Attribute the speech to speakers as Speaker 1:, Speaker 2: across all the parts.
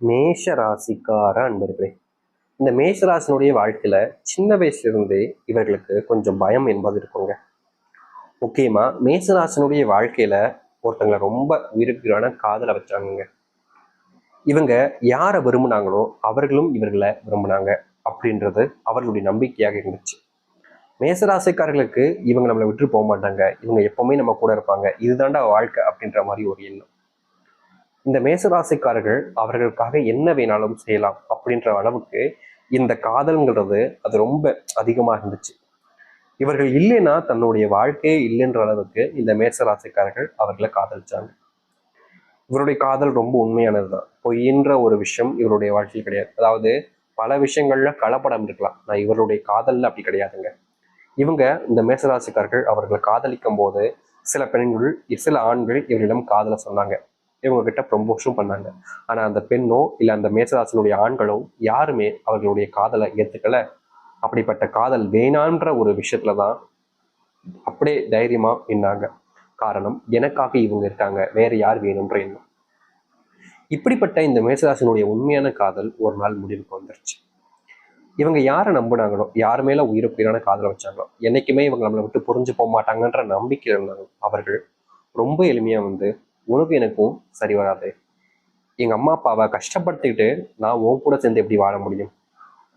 Speaker 1: மேஷ ராசிக்கார அன்பர்களே இந்த மேஷ ராசினுடைய வாழ்க்கையில சின்ன வயசுல இருந்தே இவர்களுக்கு கொஞ்சம் பயம் என்பது இருக்குங்க. முக்கியமா மேசராசனுடைய வாழ்க்கையில் வாழ்க்கையில ஒருத்தங்களை ரொம்ப உயிருக்கான காதலை வச்சாங்க இவங்க யாரை விரும்புனாங்களோ அவர்களும் இவர்களை விரும்புனாங்க அப்படின்றது அவர்களுடைய நம்பிக்கையாக இருந்துச்சு. மேசராசிக்காரர்களுக்கு இவங்க நம்மளை விட்டு போக மாட்டாங்க. இவங்க எப்பவுமே நம்ம கூட இருப்பாங்க. இதுதாண்டா வாழ்க்கை அப்படின்ற மாதிரி ஒரு எண்ணம். இந்த மேசராசிக்காரர்கள் அவர்களுக்காக என்ன வேணாலும் செய்யலாம் அப்படின்ற அளவுக்கு இந்த காதல்ங்கிறது அது ரொம்ப அதிகமாக இருந்துச்சு. இவர்கள் இல்லைன்னா தன்னுடைய வாழ்க்கையே இல்லைன்ற அளவுக்கு இந்த மேசராசிக்காரர்கள் அவர்களை காதலிச்சாங்க. இவருடைய காதல் ரொம்ப உண்மையானது தான் பொய்ன்ற ஒரு விஷயம் இவருடைய வாழ்க்கையில் கிடையாது. அதாவது பல விஷயங்கள்ல கலப்படம் இருக்கலாம். நான் இவருடைய காதல்ல அப்படி கிடையாதுங்க. இவங்க இந்த மேசராசிக்காரர்கள் அவர்களை காதலிக்கும் போது சில பெண்கள் சில ஆண்கள் இவரிடம் காதலை சொன்னாங்க. இவங்ககிட்ட ப்ரொமோஷன் பண்ணாங்க. ஆனால் அந்த பெண்ணோ இல்லை அந்த மேசராசனுடைய ஆண்களோ யாருமே அவர்களுடைய காதலை ஏற்றுக்கலை அப்படிப்பட்ட காதல் வேணான்ற ஒரு விஷயத்துல தான் அப்படியே தைரியமாக நின்னாங்க. காரணம் எனக்காக இவங்க இருக்காங்க. வேற யார் வேணும்ன்ற எண்ணம். இப்படிப்பட்ட இந்த மேசராசனுடைய உண்மையான காதல் ஒரு நாள் முடிவுக்கு வந்துருச்சு. இவங்க யாரை நம்பினாங்களோ யார் மேல உயிருக்குயிரான காதலை வச்சாங்களோ என்னைக்குமே இவங்க நம்மளை விட்டு புரிஞ்சு போக மாட்டாங்கன்ற நம்பிக்கை இருந்தாங்க. அவர்கள் ரொம்ப எளிமையா வந்து உனக்கு எனக்கும் சரி வராது. எங்க அம்மா அப்பாவை கஷ்டப்படுத்திக்கிட்டு நான் உன் கூட சேர்ந்து எப்படி வாழ முடியும்?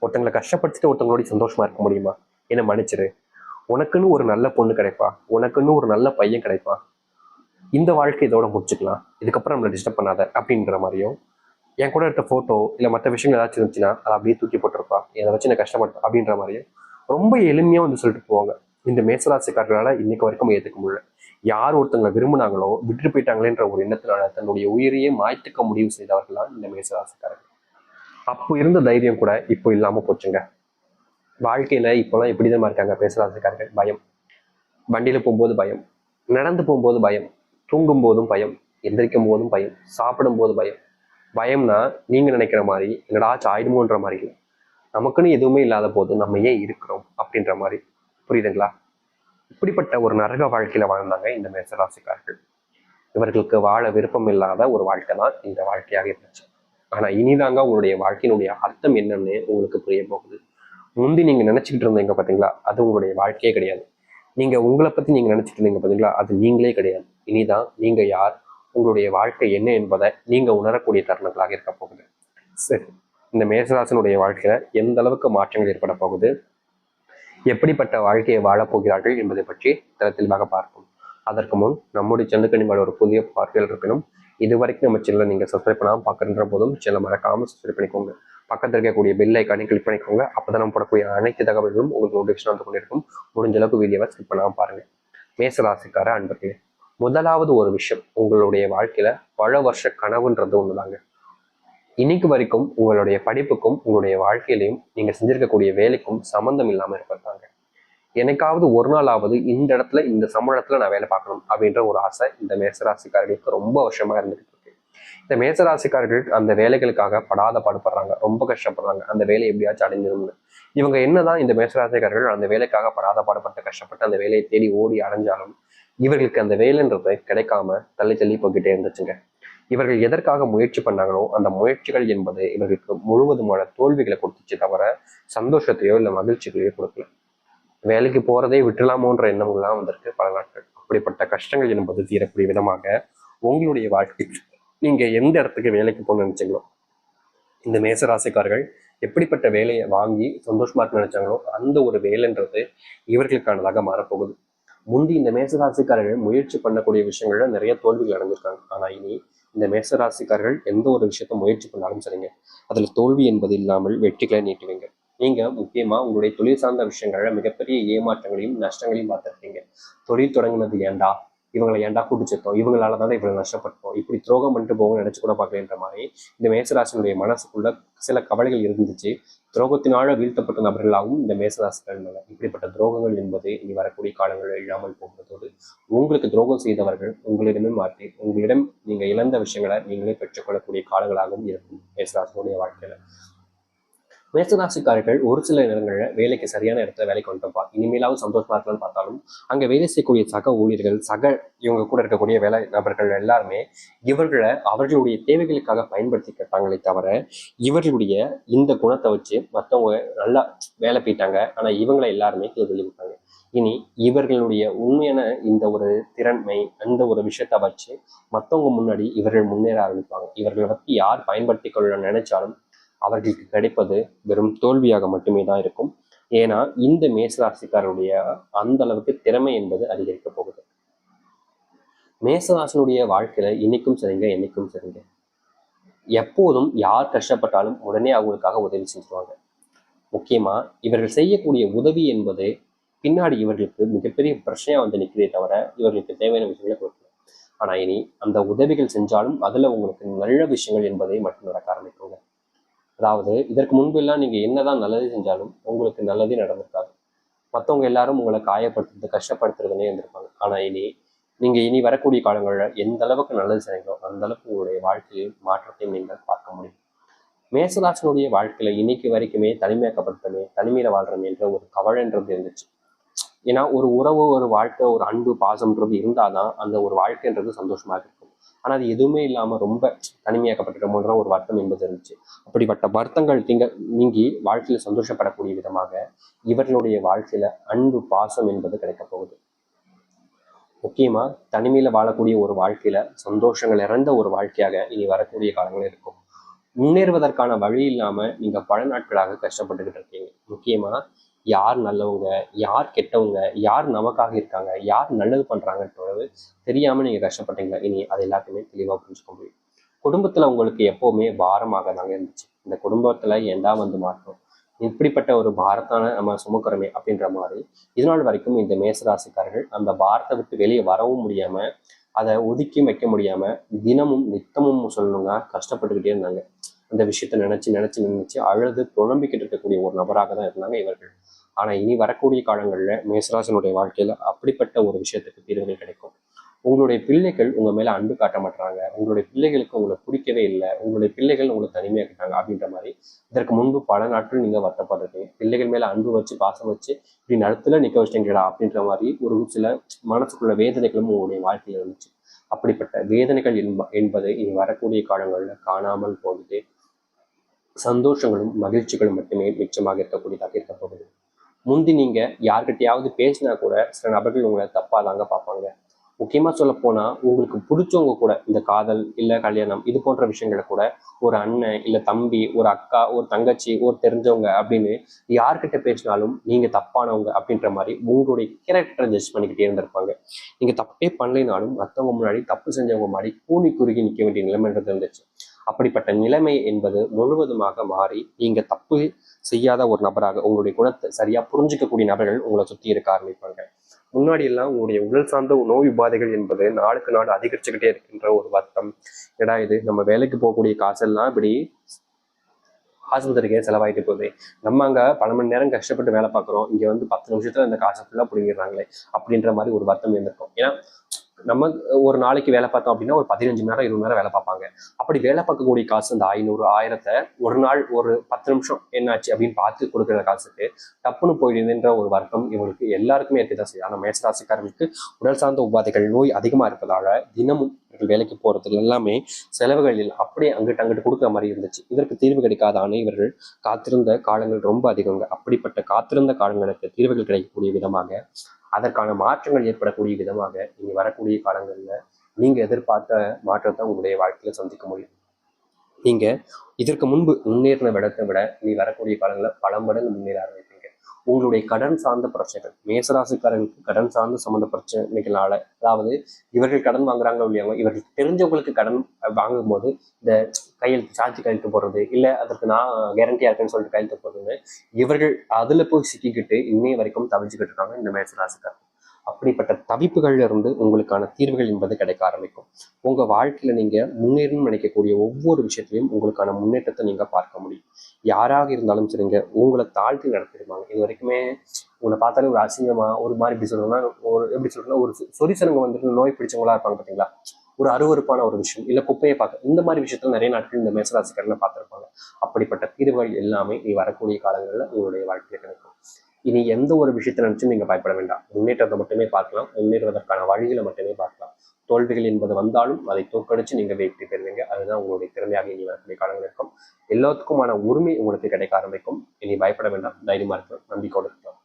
Speaker 1: ஒருத்தங்களை கஷ்டப்படுத்திட்டு ஒருத்தங்களோட சந்தோஷமா இருக்க முடியுமா? என்ன மன்னிச்சிரு. உனக்குன்னு ஒரு நல்ல பொண்ணு கிடைப்பா. உனக்குன்னு ஒரு நல்ல பையன் கிடைப்பா. இந்த வாழ்க்கை இதோட முடிச்சுக்கலாம். இதுக்கப்புறம் நம்மளை டிஸ்டர்ப் பண்ணாத அப்படின்ற மாதிரியும் என் கூட எடுத்த ஃபோட்டோ இல்லை மற்ற விஷயங்கள் ஏதாச்சும் இருந்துச்சுன்னா அதை அப்படியே தூக்கி போட்டிருப்பா. இதை வச்சு நான் கஷ்டப்பட்டேன் அப்படின்ற மாதிரியும் ரொம்ப எளிமையாக வந்து சொல்லிட்டு போவாங்க. இந்த மேசராசிக்காரர்களால் இன்னைக்கு வரைக்கும் ஏற்றுக்க முடியல. யார் ஒருத்தங்களை விரும்பினாங்களோ விட்டுட்டு போயிட்டாங்களேன்ற ஒரு எண்ணத்தினால தன்னுடைய உயிரையே மாய்த்துக்க முடிவு செய்தவர்களா இந்த மேசராசிக்காரர்கள். அப்போ இருந்த தைரியம் கூட இப்போ இல்லாம போச்சுங்க. வாழ்க்கையில இப்போலாம் எப்படிதான் இருக்காங்க பேசுறாதுக்காரர்கள் பயம். வண்டியில போகும்போது பயம். நடந்து போகும்போது பயம். தூங்கும் போதும் பயம். எந்திரிக்கும் போதும் பயம். சாப்பிடும் போது பயம். பயம்னா நீங்க நினைக்கிற மாதிரி என்னடாச்சும் ஆயிடுமோன்ற மாதிரி இல்லை. நமக்குன்னு எதுவுமே இல்லாத போது நம்ம ஏன் இருக்கிறோம் அப்படின்ற மாதிரி. புரியுதுங்களா? இப்படிப்பட்ட ஒரு நரக வாழ்க்கையில வாழ்ந்தாங்க இந்த மேசராசிக்காரர்கள். இவர்களுக்கு வாழ விருப்பம் இல்லாத ஒரு வாழ்க்கை தான் இந்த வாழ்க்கையாக இருந்துச்சு. ஆனா இனிதாங்க உங்களுடைய வாழ்க்கையினுடைய அர்த்தம் என்னன்னு உங்களுக்கு புரிய போகுது. முந்தி நீங்க நினைச்சுக்கிட்டு இருந்தீங்க பாத்தீங்களா? அது உங்களுடைய வாழ்க்கையே கிடையாது. நீங்க உங்களை பத்தி நீங்க நினைச்சிட்டு இருந்தீங்க பாத்தீங்களா? அது நீங்களே கிடையாது. இனிதான் நீங்க யார்? உங்களுடைய வாழ்க்கை என்ன என்பதை நீங்க உணரக்கூடிய தருணங்களாக இருக்க போகுது. சரி இந்த மேசராசனுடைய வாழ்க்கையில எந்த அளவுக்கு மாற்றங்கள் ஏற்பட போகுது? எப்படிப்பட்ட வாழ்க்கையை வாழப்போகிறார்கள் என்பதை பற்றி தெளிவாக பார்ப்போம். அதற்கு முன் நம்முடைய சென்னுக்கணி மேல ஒரு புதிய பார்வையில் இருக்கணும் இது வரைக்கும் நம்ம சேனலை நீங்கள் சப்ஸ்கிரைப் பண்ணாமல் பார்க்குற போதும் சேனலை மறக்காமல் சப்ஸ்கிரைப் பண்ணிக்கோங்க. பக்கத்தில் இருக்கக்கூடிய பெல் ஐக்கானே கிளிக் பண்ணிக்கோங்க. அப்பதான் நம்ம போடக்கூடிய அனைத்து தகவல்களும் உங்களுக்கு நோட்டிஃபிகேஷன் வந்து கொண்டிருக்கும். முடிஞ்ச அளவுக்கு வீடியோவை ஸ்கிப் பண்ணாமல் பாருங்க. மேசராசிக்கார அன்பர்களே முதலாவது ஒரு விஷயம் உங்களுடைய வாழ்க்கையில் பல வருஷ கனவுன்றது ஒண்ணுதாங்க. இன்னைக்கு வரைக்கும் உங்களுடைய படிப்புக்கும் உங்களுடைய வாழ்க்கையிலையும் நீங்க செஞ்சிருக்கக்கூடிய வேலைக்கும் சம்மந்தம் இல்லாம இருப்பாங்க எனக்காவது ஒரு நாளாவது இந்த இடத்துல இந்த சம்பளத்துல நான் வேலை பார்க்கணும் அப்படின்ற ஒரு ஆசை இந்த மேசராசிக்காரர்களுக்கு ரொம்ப வருஷமா இருந்துகிட்டு இருக்கு. இந்த மேசராசிக்காரர்கள் அந்த வேலைகளுக்காக படாத பாடுபடுறாங்க ரொம்ப கஷ்டப்படுறாங்க. அந்த வேலை எப்படியாச்சும் அடைஞ்சிரும்னு. இவங்க என்னதான் இந்த மேசராசிக்காரர்கள் அந்த வேலைக்காக படாத பாடுபட்டு கஷ்டப்பட்டு அந்த வேலையை தேடி ஓடி அடைஞ்சாலும் இவர்களுக்கு அந்த வேலைன்றது கிடைக்காம தள்ளி தள்ளி போய்கிட்டே இருந்துச்சுங்க. இவர்கள் எதற்காக முயற்சி பண்ணாங்களோ அந்த முயற்சிகள் என்பது இவர்களுக்கு முழுவதுமான தோல்விகளை கொடுத்துச்சு தவிர சந்தோஷத்தையோ இல்லை மகிழ்ச்சிகளையோ கொடுக்கல. வேலைக்கு போறதே விட்டுலாமோன்ற எண்ணங்கள்லாம் வந்திருக்கு பல நாட்கள். அப்படிப்பட்ட கஷ்டங்கள் என்பது தீரக்கூடிய விதமாக உங்களுடைய வாழ்க்கை நீங்க எந்த இடத்துக்கு வேலைக்கு போகணும்னு நினைச்சீங்களோ இந்த மேசராசிக்காரர்கள் எப்படிப்பட்ட வேலையை வாங்கி சந்தோஷமா இருக்க நினைச்சாங்களோ அந்த ஒரு வேலைன்றது இவர்களுக்கானதாக மாறப்போகுது. முந்தி இந்த மேசராசிக்காரர்கள் முயற்சி பண்ணக்கூடிய விஷயங்கள்ல நிறைய தோல்விகள் அடைஞ்சிருக்காங்க. ஆனா இனி இந்த மேசராசிக்காரர்கள் எந்த ஒரு விஷயத்த முயற்சி பண்ணாலும் சரிங்க. அதுல தோல்வி என்பது இல்லாமல் வெற்றிகளை நீட்டுவீங்க. நீங்க முக்கியமா உங்களுடைய தொழில் சார்ந்த விஷயங்கள்ல மிகப்பெரிய ஏமாற்றங்களையும் நஷ்டங்களையும் பார்த்துருக்கீங்க தொழில் தொடங்கினது ஏண்டா? இவங்களை ஏண்டா கூட்டு இவங்களால தான் இவ்வளவு நஷ்டப்பட்டோம்? இப்படி துரோகம் பண்ணிட்டு போக நினைச்சு கூட பார்க்கலன்ற மாதிரி இந்த மேசராசினுடைய மனசுக்குள்ள சில கவலைகள் இருந்துச்சு. துரோகத்தினால வீழ்த்தப்பட்ட நபர்களாகவும் இந்த மேசராசிகள் மேல. இப்படிப்பட்ட துரோகங்கள் என்பது இனி வரக்கூடிய காலங்களில் இல்லாமல் போகிறதோடு உங்களுக்கு துரோகம் செய்தவர்கள் உங்களிடமே மாற்றி உங்களிடம் நீங்க இழந்த விஷயங்களை நீங்களே பெற்றுக்கொள்ளக்கூடிய காலங்களாகவும் இருக்கும் மேசராசினுடைய வாழ்க்கையில. மேசராசிக்காரர்கள் ஒரு சில நேரங்களில் வேலைக்கு சரியான இடத்துல வேலைக்கு வந்துட்டப்பா இனிமேலாவது சந்தோஷமா இருக்கலாம்னு பார்த்தாலும் அங்கே வேலை செய்யக்கூடிய சக ஊழியர்கள் சக இவங்க கூட இருக்கக்கூடிய வேலை நபர்கள் எல்லாருமே இவர்களை அவர்களுடைய தேவைகளுக்காக பயன்படுத்திக்கிட்டாங்களே தவிர இவர்களுடைய இந்த குணத்தை வச்சு மற்றவங்க நல்லா வேலை போயிட்டாங்க. ஆனால் இவங்களை எல்லாருமே கீழ் விட்டாங்க. இனி இவர்களுடைய உண்மையான இந்த ஒரு திறன்மை அந்த ஒரு விஷயத்த வச்சு மற்றவங்க முன்னாடி இவர்கள் முன்னேற ஆரம்பிப்பாங்க. இவர்களை பற்றி யார் பயன்படுத்தி கொள்ள நினைச்சாலும் அவர்களுக்கு கிடைப்பது வெறும் தோல்வியாக மட்டுமே தான் இருக்கும். ஏன்னா இந்த மேசராசிக்காரருடைய அந்த அளவுக்கு திறமை என்பது அதிகரிக்க போகுது. மேசராசனுடைய வாழ்க்கையில இன்னைக்கும் சரிங்க என்னைக்கும் சரிங்க. எப்போதும் யார் கஷ்டப்பட்டாலும் உடனே அவங்களுக்காக உதவி செஞ்சுருவாங்க. முக்கியமா இவர்கள் செய்யக்கூடிய உதவி என்பது பின்னாடி இவர்களுக்கு மிகப்பெரிய பிரச்சனையா வந்து நிற்கிறதே தவிர இவர்களுக்கு தேவையான விஷயங்களை கொடுக்கணும் ஆனா இனி அந்த உதவிகள் செஞ்சாலும் அதுல உங்களுக்கு நல்ல விஷயங்கள் என்பதை மட்டும் நடக்க அதாவது இதற்கு முன்பெல்லாம் நீங்க என்னதான் நல்லது செஞ்சாலும் உங்களுக்கு நல்லதே நடந்திருக்காது. மற்றவங்க எல்லாரும் உங்களை காயப்படுத்துறது கஷ்டப்படுத்துறதுனே இருந்திருப்பாங்க ஆனால் இனி நீங்கள் இனி வரக்கூடிய காலங்களில் எந்த அளவுக்கு நல்லது செய்றீங்களோ அந்த அளவுக்கு உங்களுடைய வாழ்க்கையில் மாற்றத்தையும் நீங்கள் பார்க்க முடியும். மேசராசனுடைய வாழ்க்கையில இன்னைக்கு வரைக்குமே தனிமையாக்கப்பட்டமே தனிமையில் வாழ்றமே என்ற ஒரு கவலைன்றது இருந்துச்சு. ஏன்னா ஒரு உறவு ஒரு வாழ்க்கை ஒரு அன்பு பாசம்ன்றது இருந்தாதான் அந்த ஒரு வாழ்க்கைன்றது சந்தோஷமா இருக்கும். ஆனால் அது எதுவுமே இல்லாம ரொம்ப தனிமையாக்கப்பட்டிருமோன்ற ஒரு வருத்தம் என்பது இருந்துச்சு. அப்படிப்பட்ட வருத்தங்கள் திங்க நீங்கி வாழ்க்கையில சந்தோஷப்படக்கூடிய விதமாக இவர்களுடைய வாழ்க்கையில அன்பு பாசம் என்பது கிடைக்க போகுது. முக்கியமா தனிமையில வாழக்கூடிய ஒரு வாழ்க்கையில சந்தோஷங்கள் இறந்த ஒரு வாழ்க்கையாக இனி வரக்கூடிய காலங்கள் இருக்கும். முன்னேறுவதற்கான வழி இல்லாம நீங்க பல நாட்களாக கஷ்டப்பட்டுக்கிட்டு இருக்கீங்க. முக்கியமா யார் நல்லவங்க யார் கெட்டவங்க யார் நமக்காக இருக்காங்க யார் நல்லது பண்றாங்கன்றது தெரியாம நீங்க கஷ்டப்பட்டீங்க. இனி அது எல்லாத்தையுமே தெளிவா புரிஞ்சுக்க முடியும். குடும்பத்துல உங்களுக்கு எப்பவுமே பாரமாக தாங்க இருந்துச்சு. இந்த குடும்பத்துல ஏண்டா வந்து மாற்றம்? இப்படிப்பட்ட ஒரு பாரத்தான நம்ம சுமக்கிறோமே அப்படின்ற மாதிரி இதனால் வரைக்கும் இந்த மேசராசிக்காரர்கள் அந்த பாரத்தை விட்டு வெளியே வரவும் முடியாம அதை ஒதுக்கி வைக்க முடியாம தினமும் நித்தமும் சொல்லணுங்க கஷ்டப்பட்டுக்கிட்டே இருந்தாங்க. அந்த விஷயத்த நினைச்சு நினைச்சு நினைச்சு அழுது புழம்பிக்கிட்டு இருக்கக்கூடிய ஒரு நபராக தான் இருந்தாங்க இவர்கள். ஆனா இனி வரக்கூடிய காலங்கள்ல மேசராசனுடைய வாழ்க்கையில அப்படிப்பட்ட ஒரு விஷயத்துக்கு தீர்வுகள் கிடைக்கும். உங்களுடைய பிள்ளைகள் உங்க மேல அன்பு காட்ட மாட்டாங்க உங்களுடைய பிள்ளைகளுக்கு உங்களை பிடிக்கவே இல்லை. உங்களுடைய பிள்ளைகள் உங்களை தனிமையாக்கிட்டாங்க அப்படின்ற மாதிரி இதற்கு முன்பு பல நாட்கள் நீங்க வருத்தப்படுறீங்க பிள்ளைகள் மேல அன்பு வச்சு பாசம் வச்சு இப்படி நடத்துல நிக்க வச்சிட்டீங்களா அப்படின்ற மாதிரி ஒரு சில மனசுக்குள்ள வேதனைகளும் உங்களுடைய வாழ்க்கையில இருந்துச்சு. அப்படிப்பட்ட வேதனைகள் என்ப என்பதை இனி வரக்கூடிய காலங்களில் காணாமல் போகுது. சந்தோஷங்களும் மகிழ்ச்சிகளும் மட்டுமே மிச்சமாக இருக்கக்கூடியதாக இருக்க போகுது. முந்தி நீங்க யார்கிட்டயாவது பேசினா கூட சில நபர்கள் உங்களை தப்பா தாங்க பார்ப்பாங்க. முக்கியமா சொல்ல போனா உங்களுக்கு பிடிச்சவங்க கூட இந்த காதல் இல்ல கல்யாணம் இது போன்ற விஷயங்களை கூட ஒரு அண்ணன் இல்ல தம்பி ஒரு அக்கா ஒரு தங்கச்சி ஒரு தெரிஞ்சவங்க அப்படின்னு யார்கிட்ட பேசினாலும் நீங்க தப்பானவங்க அப்படின்ற மாதிரி உங்களுடைய கேரக்டரை ஜட்ஜ் பண்ணிக்கிட்டே இருந்திருப்பாங்க. நீங்க தப்பே பண்ணலைனாலும் மற்றவங்க முன்னாடி தப்பு செஞ்சவங்க மாதிரி கூனி குறுகி நிற்க வேண்டிய நிலைமைன்றது இருந்துச்சு. அப்படிப்பட்ட நிலைமை என்பது முழுவதுமாக மாறி நீங்க தப்பு செய்யாத ஒரு நபராக உங்களுடைய குணத்தை சரியா புரிஞ்சுக்கக்கூடிய நபர்கள் உங்களை சுத்தி இருக்க ஆரம்பிப்பாங்க. முன்னாடி எல்லாம் உங்களுடைய உடல் சார்ந்த நோய் உபாதைகள் என்பது நாளுக்கு நாள் அதிகரிச்சுக்கிட்டே இருக்கின்ற ஒரு வருத்தம். ஏடா இது நம்ம வேலைக்கு போகக்கூடிய காசெல்லாம் இப்படி ஆஸ்பத்திரிக்கே செலவாயிட்டு போகுது. நம்ம அங்க பல மணி நேரம் கஷ்டப்பட்டு வேலை பார்க்குறோம். இங்க வந்து பத்து நிமிஷத்துல இந்த காசை ஃபுல்லா பிடிங்கிடுறாங்களே அப்படின்ற மாதிரி ஒரு வருத்தம் இருந்திருக்கும். ஏன்னா நம்ம ஒரு நாளைக்கு வேலை பார்த்தோம் அப்படின்னா ஒரு பதினஞ்சு மணி நேரம் இருபது நேரம் வேலை பார்ப்பாங்க. அப்படி வேலை பார்க்கக்கூடிய காசு அந்த ஐநூறு ஆயிரத்தை ஒரு நாள் ஒரு பத்து நிமிஷம் என்னாச்சு அப்படின்னு பார்த்து கொடுக்குற காசுக்கு டப்புன்னு போயிடுதுன்ற ஒரு வருத்தம் இவங்களுக்கு எல்லாருக்குமே இருக்கதான் செய்யும். ஆனால் மேசராசிக்காரர்களுக்கு உடல் சார்ந்த உபாதைகள் நோய் அதிகமாக இருப்பதால தினமும் வேலைக்கு போறதுல எல்லாமே செலவுகளில் அப்படியே அங்கிட்டு அங்கிட்டு கொடுக்குற மாதிரி இருந்துச்சு. இதற்கு தீர்வு கிடைக்காத அனைவர்கள் காத்திருந்த காலங்கள் ரொம்ப அதிகங்க. அப்படிப்பட்ட காத்திருந்த காலங்களுக்கு தீர்வுகள் கிடைக்கக்கூடிய விதமாக அதற்கான மாற்றங்கள் ஏற்படக்கூடிய விதமாக நீங்க வரக்கூடிய காலங்களில் நீங்க எதிர்பார்த்த மாற்றத்தை உங்களுடைய வாழ்க்கையில சந்திக்க முடியும். நீங்க இதற்கு முன்பு முன்னேறின விடத்தை விட நீ வரக்கூடிய காலங்களில் பல மடங்கு முன்னேற ஆரம்பிக்கும் உங்களுடைய கடன் சார்ந்த பிரச்சனைகள் மேசராசிக்காரர்களுக்கு கடன் சார்ந்த சம்மந்த பிரச்சனைகளால அதாவது இவர்கள் கடன் வாங்குறாங்க இல்லையாங்க இவர்கள் தெரிஞ்சவங்களுக்கு கடன் வாங்கும்போது இந்த கையெழுத்து சாட்சி கையெழுத்து போடுறது இல்லை அதற்கு நான் கேரண்டியா இருக்கேன்னு சொல்லிட்டு கையெழுத்து போடுறது இவர்கள் அதுல போய் சிக்கிக்கிட்டு இன்னைய வரைக்கும் தவிச்சுக்கிட்டு இருக்காங்க இந்த மேசராசிக்காரர் அப்படிப்பட்ட தவிப்புகள்ல இருந்து உங்களுக்கான தீர்வுகள் என்பது கிடைக்க ஆரம்பிக்கும். உங்க வாழ்க்கையில நீங்க முன்னேறணும்னு நினைக்கக்கூடிய ஒவ்வொரு விஷயத்திலையும் உங்களுக்கான முன்னேற்றத்தை நீங்க பார்க்க முடியும். யாராக இருந்தாலும் சரிங்க உங்களை தாழ்த்தி நடத்திடுவாங்க. இது வரைக்குமே உங்களை பார்த்தாலே ஒரு அசிங்கமா ஒரு மாதிரி எப்படி சொல்றோம்னா ஒரு எப்படி சொல்றதுன்னா ஒரு சொரிசனங்க வந்துட்டு நோய் பிடிச்சவங்களா இருப்பாங்க பாத்தீங்களா ஒரு அருவருப்பான ஒரு விஷயம். இல்லை குப்பையை பார்க்க இந்த மாதிரி விஷயத்தில் நிறைய நாட்கள் இந்த மேசராசிக்காரனை பார்த்துருப்பாங்க. அப்படிப்பட்ட தீர்வுகள் எல்லாமே நீ வரக்கூடிய காலங்களில் உங்களுடைய வாழ்க்கையில் கிடைக்கும். இனி எந்த ஒரு விஷயத்தை நினைச்சும் நீங்க பயப்பட வேண்டாம். முன்னேற்றத்தை மட்டுமே பார்க்கலாம். முன்னேறுவதற்கான வழிகளை மட்டுமே பார்க்கலாம். தோல்விகள் என்பது வந்தாலும் அதை தோக்கடிச்சு நீங்க வெற்றி பெறுவீங்க. அதுதான் உங்களுடைய திறமையாக இனி வரக்கூடிய காலங்கள் இருக்கும். எல்லாத்துக்குமான உரிமை உங்களுக்கு கிடைக்க ஆரம்பிக்கும். இனி பயப்பட வேண்டாம். தைரியமாக இருக்கலாம் நம்பிக்கையோடு இருக்கலாம்